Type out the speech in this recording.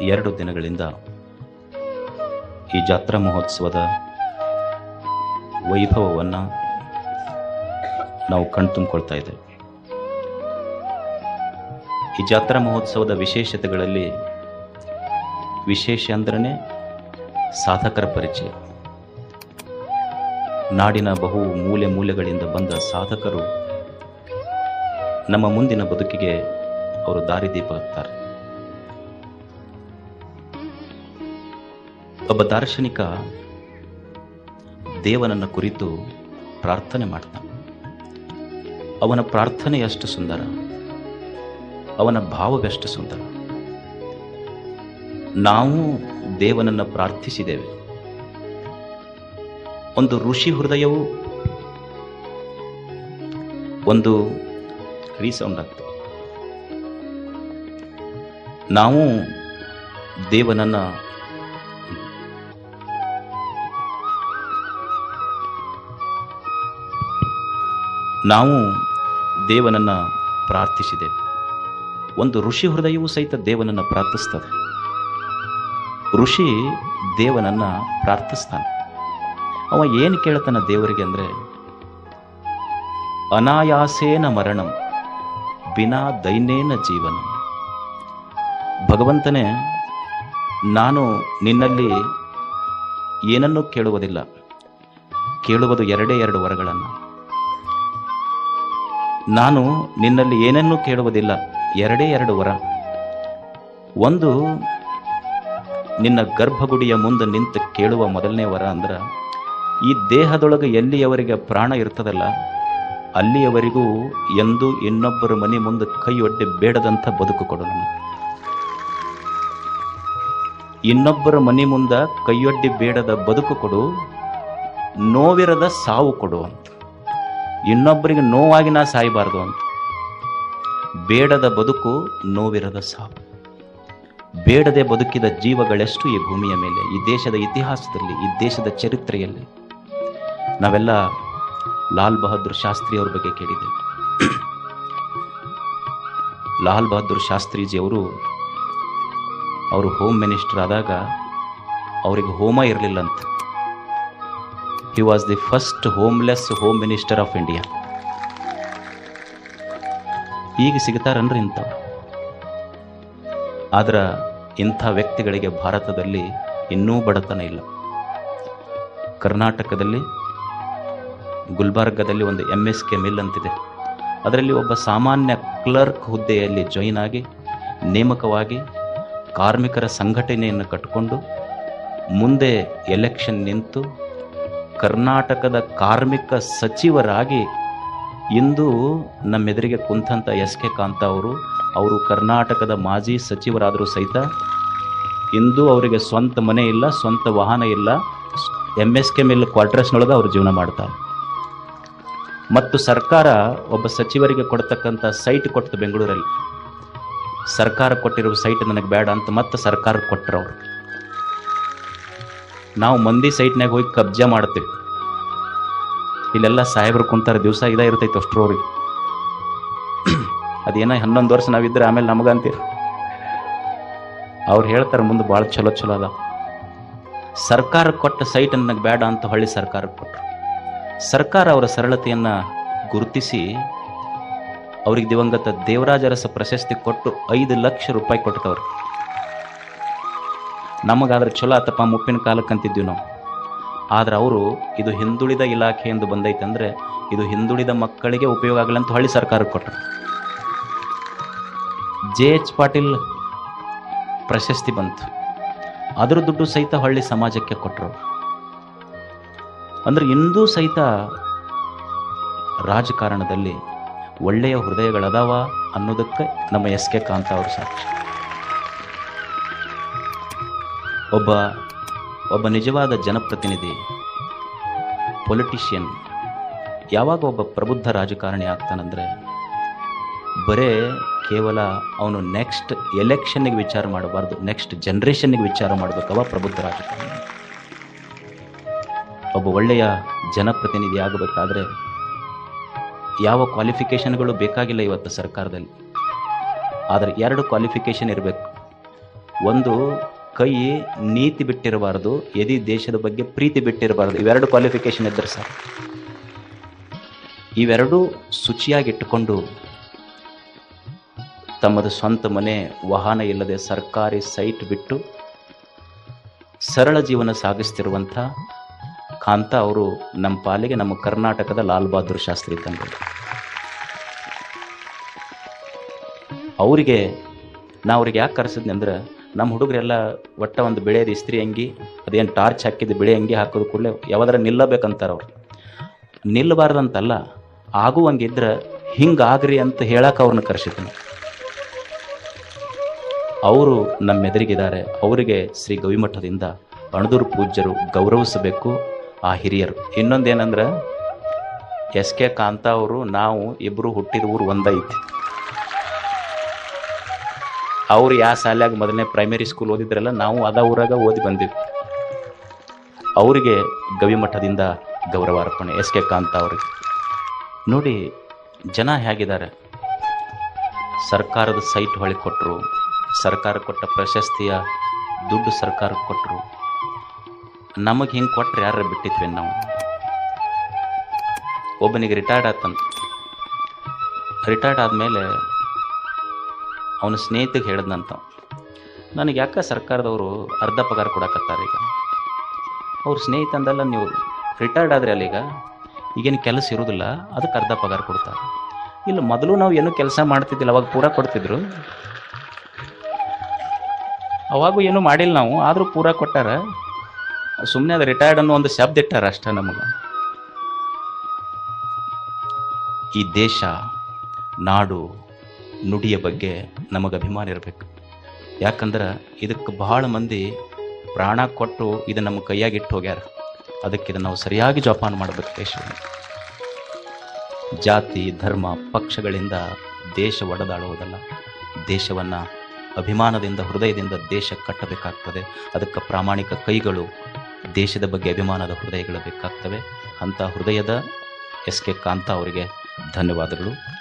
ಎರಡು ದಿನಗಳಿಂದ ಈ ಜಾತ್ರಾ ಮಹೋತ್ಸವದ ವೈಭವವನ್ನು ನಾವು ಕಣ್ತುಂಬಿಕೊಳ್ತಾ ಇದ್ದೇವೆ. ಈ ಜಾತ್ರಾ ಮಹೋತ್ಸವದ ವಿಶೇಷತೆಗಳಲ್ಲಿ ವಿಶೇಷ ಅಂದ್ರೆ ಸಾಧಕರ ಪರಿಚಯ. ನಾಡಿನ ಬಹು ಮೂಲೆ ಮೂಲೆಗಳಿಂದ ಬಂದ ಸಾಧಕರು ನಮ್ಮ ಮುಂದಿನ ಬದುಕಿಗೆ ಅವರು ದಾರಿದೀಪ ಆಗ್ತಾರೆ ಒಬ್ಬ ದಾರ್ಶನಿಕ ದೇವನನ್ನ ಕುರಿತು ಪ್ರಾರ್ಥನೆ ಮಾಡ್ತಾನೆ. ಅವನ ಪ್ರಾರ್ಥನೆ ಎಷ್ಟು ಸುಂದರ. ಅವನ ಭಾವವೆಷ್ಟು ಸುಂದರ. ನಾವು ದೇವನನ್ನ ಪ್ರಾರ್ಥಿಸಿದ್ದೇವೆ. ಒಂದು ಋಷಿ ಹೃದಯವು ಒಂದು ರೀಸೌಂಡ್ ಆಗ್ತದೆ. ನಾವು ದೇವನನ್ನ ನಾವು ದೇವನನ್ನ ಪ್ರಾರ್ಥಿಸಿದೆ. ಒಂದು ಋಷಿ ಹೃದಯವೂ ಸಹಿತ ದೇವನನ್ನ ಪ್ರಾರ್ಥಿಸ್ತದೆ. ಋಷಿ ದೇವನನ್ನ ಪ್ರಾರ್ಥಿಸ್ತಾನೆ. ಅವ ಏನು ಕೇಳ್ತಾನೆ ದೇವರಿಗೆ ಅಂದರೆ, ಅನಾಯಾಸೇನ ಮರಣಂ, ಬಿನಾ ದೈನೇನ ಜೀವನ. ಭಗವಂತನೇ, ನಾನು ನಿನ್ನಲ್ಲಿ ಏನನ್ನೂ ಕೇಳುವುದಿಲ್ಲ. ಕೇಳುವುದು ಎರಡೇ ಎರಡು ವರಗಳನ್ನು. ನಾನು ನಿನ್ನಲ್ಲಿ ಏನನ್ನೂ ಕೇಳುವುದಿಲ್ಲ. ಎರಡೇ ಎರಡು ವರ. ಒಂದು, ನಿನ್ನ ಗರ್ಭಗುಡಿಯ ಮುಂದೆ ನಿಂತು ಕೇಳುವ ಮೊದಲನೇ ವರ ಅಂದ್ರೆ, ಈ ದೇಹದೊಳಗೆ ಎಲ್ಲಿಯವರಿಗೆ ಪ್ರಾಣ ಇರ್ತದಲ್ಲ, ಅಲ್ಲಿಯವರಿಗೂ ಎಂದು ಇನ್ನೊಬ್ಬರ ಮನೆ ಮುಂದೆ ಕೈ ಒಡ್ಡಿ ಬೇಡದಂಥ ಬದುಕು ಕೊಡು ಇನ್ನೊಬ್ಬರ ಮನೆ ಮುಂದೆ ಕೈಯೊಡ್ಡಿ ಬೇಡದ ಬದುಕು ಕೊಡು, ನೋವಿರದ ಸಾವು ಕೊಡು ಇನ್ನೊಬ್ಬರಿಗೆ ನೋವಾಗಿ ನಾ ಸಾಯಬಾರ್ದು ಅಂತ. ಬೇಡದ ಬದುಕು ನೋವಿರದ ಸಾವು. ಬೇಡದೆ ಬದುಕಿದ ಜೀವಗಳೆಷ್ಟು ಈ ಭೂಮಿಯ ಮೇಲೆ, ಈ ದೇಶದ ಇತಿಹಾಸದಲ್ಲಿ, ಈ ದೇಶದ ಚರಿತ್ರೆಯಲ್ಲಿ. ನಾವೆಲ್ಲ ಲಾಲ್ ಬಹದ್ದೂರ್ ಶಾಸ್ತ್ರಿ ಅವ್ರ ಬಗ್ಗೆ ಕೇಳಿದ್ದೇವೆ. ಲಾಲ್ ಬಹದ್ದೂರ್ ಶಾಸ್ತ್ರೀಜಿ ಅವರು ಅವರು ಹೋಮ್ ಮಿನಿಸ್ಟರ್ ಆದಾಗ ಅವರಿಗೆ ಹೋಮ ಇರಲಿಲ್ಲ he was the first homeless home minister of India ಈಗ ಸಿಗ್ತಾರನ್ರಿ ಇಂಥವ್ರು ಆದ್ರೆ ಇಂಥ ವ್ಯಕ್ತಿಗಳಿಗೆ ಭಾರತದಲ್ಲಿ ಇನ್ನೂ ಬಡತನ ಇಲ್ಲ. ಕರ್ನಾಟಕದಲ್ಲಿ, ಗುಲ್ಬರ್ಗದಲ್ಲಿ ಒಂದು ಎಂ ಎಸ್ ಕೆ ಮಿಲ್ ಅಂತಿದೆ. ಅದರಲ್ಲಿ ಒಬ್ಬ ಸಾಮಾನ್ಯ ಕ್ಲರ್ಕ್ ಹುದ್ದೆಯಲ್ಲಿ ಜಾಯಿನ್ ಆಗಿ, ನೇಮಕವಾಗಿ ಕಾರ್ಮಿಕರ ಸಂಘಟನೆಯನ್ನು ಕಟ್ಟಿಕೊಂಡು ಮುಂದೆ ಎಲೆಕ್ಷನ್ ನಿಂತು ಕರ್ನಾಟಕದ ಕಾರ್ಮಿಕ ಸಚಿವರಾಗಿ ಇಂದು ನಮ್ಮೆದುರಿಗೆ ಕುಂತಂಥ ಎಸ್ ಕೆ ಕಾಂತ ಅವರು ಅವರು ಕರ್ನಾಟಕದ ಮಾಜಿ ಸಚಿವರಾದರೂ ಸಹಿತ ಇಂದು ಅವರಿಗೆ ಸ್ವಂತ ಮನೆ ಇಲ್ಲ, ಸ್ವಂತ ವಾಹನ ಇಲ್ಲ ಎಂ ಎಸ್ ಕೆ ಮಿಲ್ ಕ್ವಾರ್ಟರ್ಸ್ನೊಳಗೆ ಅವರು ಜೀವನ ಮಾಡ್ತಾರೆ. ಮತ್ತು ಸರ್ಕಾರ ಒಬ್ಬ ಸಚಿವರಿಗೆ ಕೊಡ್ತಕ್ಕಂಥ ಸೈಟ್ ಕೊಟ್ಟು ಬೆಂಗಳೂರಲ್ಲಿ. ಸರ್ಕಾರ ಕೊಟ್ಟಿರೋ ಸೈಟ್ ನನಗೆ ಬೇಡ ಅಂತ ಮತ್ತೆ ಸರ್ಕಾರ ಕೊಟ್ಟರು ಅವರು. ನಾವು ಮಂದಿ ಸೈಟ್ನಾಗ ಹೋಗಿ ಕಬ್ಜಾ ಮಾಡ್ತೀವಿ. ಇಲ್ಲೆಲ್ಲ ಸಾಹೇಬರು ಕುಂತಾರೆ, ದಿವಸ ಇದೇ ಇರ್ತೈತೆ ಅಷ್ಟ್ರವ್ರಿಗೆ ಅದೇನೋ ಹನ್ನೊಂದು ವರ್ಷ ನಾವಿದ್ರೆ ಆಮೇಲೆ ನಮಗಂತೀರಿ ಅವ್ರು ಹೇಳ್ತಾರೆ ಮುಂದೆ ಭಾಳ ಚಲೋ ಚಲೋ ಅದ. ಸರ್ಕಾರ ಕೊಟ್ಟ ಸೈಟ್ ನನಗೆ ಬೇಡ ಅಂತ ಹೊಳ್ಳಿ ಸರ್ಕಾರಕ್ಕೆ ಕೊಟ್ಟರು ಸರ್ಕಾರ ಅವರ ಸರಳತೆಯನ್ನು ಗುರುತಿಸಿ ಅವ್ರಿಗೆ ದಿವಂಗತ ದೇವರಾಜರಸ ಪ್ರಶಸ್ತಿ ಕೊಟ್ಟು ಐದು ಲಕ್ಷ ರೂಪಾಯಿ ಕೊಟ್ಟವ್ರು ನಮಗಾದ್ರೆ ಚಲೋ ಆತಪ್ಪ ಮುಪ್ಪಿನ ಕಾಲಕ್ಕೆ ಅಂತಿದ್ವಿ ನಾವು. ಆದ್ರೆ ಅವರು ಇದು ಹಿಂದುಳಿದ ಇಲಾಖೆ ಎಂದು ಬಂದೈತೆ ಅಂದ್ರೆ ಇದು ಹಿಂದುಳಿದ ಮಕ್ಕಳಿಗೆ ಉಪಯೋಗ ಆಗಲಿ ಅಂತ ಹಳ್ಳಿ ಸರ್ಕಾರಕ್ಕೆ ಕೊಟ್ಟರು ಜೆ ಎಚ್ ಪಾಟೀಲ್ ಪ್ರಶಸ್ತಿ ಬಂತು. ಅದರ ದುಡ್ಡು ಸಹಿತ ಹಳ್ಳಿ ಸಮಾಜಕ್ಕೆ ಕೊಟ್ಟರು ಅಂದ್ರೆ ಇಂದೂ ಸಹಿತ ರಾಜಕಾರಣದಲ್ಲಿ ಒಳ್ಳೆಯ ಹೃದಯಗಳದಾವ ಅನ್ನೋದಕ್ಕೆ ನಮ್ಮ ಎಸ್ ಕೆ ಕಾಂತ ಅವರು ಸಾಕ್ಷಿ. ಒಬ್ಬ ಒಬ್ಬ ನಿಜವಾದ ಜನಪ್ರತಿನಿಧಿ ಪೊಲಿಟಿಷಿಯನ್ ಯಾವಾಗ ಒಬ್ಬ ಪ್ರಬುದ್ಧ ರಾಜಕಾರಣಿ ಆಗ್ತಾನಂದರೆ, ಬರೇ ಕೇವಲ ಅವನು ನೆಕ್ಸ್ಟ್ ಎಲೆಕ್ಷನ್ನಿಗೆ ವಿಚಾರ ಮಾಡಬಾರ್ದು ನೆಕ್ಸ್ಟ್ ಜನ್ರೇಷನ್ನಿಗೆ ವಿಚಾರ ಮಾಡಬೇಕವ ಪ್ರಬುದ್ಧ ರಾಜಕಾರಣಿ. ಒಬ್ಬ ಒಳ್ಳೆಯ ಜನಪ್ರತಿನಿಧಿ ಆಗಬೇಕಾದ್ರೆ ಯಾವ ಕ್ವಾಲಿಫಿಕೇಶನ್ಗಳು ಬೇಕಾಗಿಲ್ಲ ಇವತ್ತು ಸರ್ಕಾರದಲ್ಲಿ. ಆದರೆ ಎರಡು ಕ್ವಾಲಿಫಿಕೇಷನ್ ಇರಬೇಕು. ಒಂದು ಕೈ ನೀತಿ ಬಿಟ್ಟಿರಬಾರ್ದು, ಎದಿ ದೇಶದ ಬಗ್ಗೆ ಪ್ರೀತಿ ಬಿಟ್ಟಿರಬಾರ್ದು. ಇವೆರಡು ಕ್ವಾಲಿಫಿಕೇಶನ್ ಇದ್ದರು ಸರ್ ಇವೆರಡೂ ಶುಚಿಯಾಗಿಟ್ಟುಕೊಂಡು ತಮ್ಮದು ಸ್ವಂತ ಮನೆ, ವಾಹನ ಇಲ್ಲದೆ ಸರ್ಕಾರಿ ಸೈಟ್ ಬಿಟ್ಟು ಸರಳ ಜೀವನ ಸಾಗಿಸ್ತಿರುವಂಥ ಕಾಂತ ಅವರು ನಮ್ಮ ಪಾಲಿಗೆ ನಮ್ಮ ಕರ್ನಾಟಕದ ಲಾಲ್ ಬಹದ್ದೂರ್ ಶಾಸ್ತ್ರಿ ಇದ್ದಂಗೆ ಅವರಿಗೆ, ನಾ ಅವ್ರಿಗೆ ಯಾಕೆ ಕರೆಸಿದ್ನಿ ಅಂದ್ರೆ ನಮ್ಮ ಹುಡುಗರೆಲ್ಲ ಒಟ್ಟ ಒಂದು ಬೆಳೆಯದು ಇಸ್ತ್ರಿ ಅಂಗಿ, ಅದೇನು ಟಾರ್ಚ್ ಹಾಕಿದ ಬೆಳೆ ಅಂಗಿ ಹಾಕೋದು ಕೂಡಲೇ ಯಾವ್ದಾರ ನಿಲ್ಲಬೇಕಂತಾರೆ ಅವ್ರು. ನಿಲ್ಲಬಾರ್ದಂತಲ್ಲ ಆಗುವಂಗಿದ್ರೆ ಹಿಂಗಾಗ್ರಿ ಅಂತ ಹೇಳಕ್ಕೆ ಅವ್ರನ್ನ ಕರೆಸಿದ್ದೀನಿ. ಅವರು ನಮ್ಮ ಎದುರಿಗಿದ್ದಾರೆ ಅವರಿಗೆ ಶ್ರೀ ಗವಿಮಠದಿಂದ ಅಣದೂರು ಪೂಜ್ಯರು ಗೌರವಿಸಬೇಕು ಆ ಹಿರಿಯರು. ಇನ್ನೊಂದೇನಂದ್ರೆ ಎಸ್ ಕೆ ಕಾಂತ ಅವರು ನಾವು ಇಬ್ಬರು ಹುಟ್ಟಿದ ಊರು ಒಂದೈತಿ. ಅವ್ರು ಯಾವ ಶಾಲ್ಯಾಗ ಮೊದಲನೇ ಪ್ರೈಮರಿ ಸ್ಕೂಲ್ ಓದಿದ್ರಲ್ಲ ನಾವು ಅದ ಊರಾಗ ಓದಿ ಬಂದಿವಿ. ಅವರಿಗೆ ಗವಿಮಠದಿಂದ ಗೌರವಾರ್ಪಣೆ ಎಸ್ ಕೆ ಕಾಂತ ಅವರಿಗೆ. ನೋಡಿ, ಜನ ಹೇಗಿದ್ದಾರೆ? ಸರ್ಕಾರದ ಸೈಟ್ ಹೊಳಿ ಕೊಟ್ಟರು ಸರ್ಕಾರ ಕೊಟ್ಟ ಪ್ರಶಸ್ತಿಯ ದುಡ್ಡು ಸರ್ಕಾರಕ್ಕೆ ಕೊಟ್ಟರು ನಮಗೆ ಹಿಂಗೆ ಕೊಟ್ಟರೆ ಯಾರು ಬಿಟ್ಟಿದ್ವಿ ನಾವು? ಒಬ್ಬನಿಗೆ ರಿಟೈರ್ಡ್ ಆತಂತ ರಿಟೈರ್ಡ್ ಆದಮೇಲೆ ಅವನ ಸ್ನೇಹಿತಿಗೆ ಹೇಳಿದ್ನಂತ. ನನಗೆ ಯಾಕೆ ಸರ್ಕಾರದವರು ಅರ್ಧ ಪಗಾರ ಕೊಡಕತ್ತಾರೆ ಈಗ? ಅವ್ರ ಸ್ನೇಹಿತ ಅಂದಲ್ಲ, ನೀವು ರಿಟೈರ್ಡ್ ಆದರೆ ಅಲ್ಲಿಗ ಈಗೇನು ಕೆಲಸ ಇರೋದಿಲ್ಲ ಅದಕ್ಕೆ ಅರ್ಧ ಪಗಾರ ಕೊಡ್ತಾರೆ. ಇಲ್ಲ, ಮೊದಲು ನಾವು ಏನು ಕೆಲಸ ಮಾಡ್ತಿದ್ದಿಲ್ಲ, ಅವಾಗ ಪೂರ ಕೊಡ್ತಿದ್ರು. ಅವಾಗೂ ಏನೂ ಮಾಡಿಲ್ಲ ನಾವು, ಆದರೂ ಪೂರ ಕೊಟ್ಟಾರ. ಸುಮ್ಮನೆ ಅದು ರಿಟೈರ್ಡ್ ಅನ್ನೋ ಒಂದು ಶಬ್ದ ಇಟ್ಟಾರ ಅಷ್ಟೇ ನಮಗೆ. ಈ ದೇಶ, ನಾಡು ನುಡಿಯ ಬಗ್ಗೆ ನಮಗೆ ಅಭಿಮಾನ ಇರಬೇಕು. ಯಾಕಂದ್ರೆ ಇದಕ್ಕೆ ಬಹಳ ಮಂದಿ ಪ್ರಾಣ ಕೊಟ್ಟು ಇದು ನಮ್ಮ ಕೈಯಾಗಿ ಇಟ್ಟು ಹೋಗ್ಯಾರ. ಅದಕ್ಕೆ ಇದನ್ನು ನಾವು ಸರಿಯಾಗಿ ಜೋಪಾನ ಮಾಡಬೇಕು ದೇಶವನ್ನು. ಜಾತಿ, ಧರ್ಮ, ಪಕ್ಷಗಳಿಂದ ದೇಶ ಒಡೆದಾಡುವುದಲ್ಲ ದೇಶವನ್ನು ಅಭಿಮಾನದಿಂದ, ಹೃದಯದಿಂದ ದೇಶ ಕಟ್ಟಬೇಕಾಗ್ತದೆ. ಅದಕ್ಕೆ ಪ್ರಾಮಾಣಿಕ ಕೈಗಳು ದೇಶದ ಬಗ್ಗೆ ಅಭಿಮಾನದ ಹೃದಯಗಳು ಬೇಕಾಗ್ತವೆ. ಅಂಥ ಹೃದಯದ ಎಸ್ ಕೆ ಕಾಂತ ಅವರಿಗೆ ಧನ್ಯವಾದಗಳು.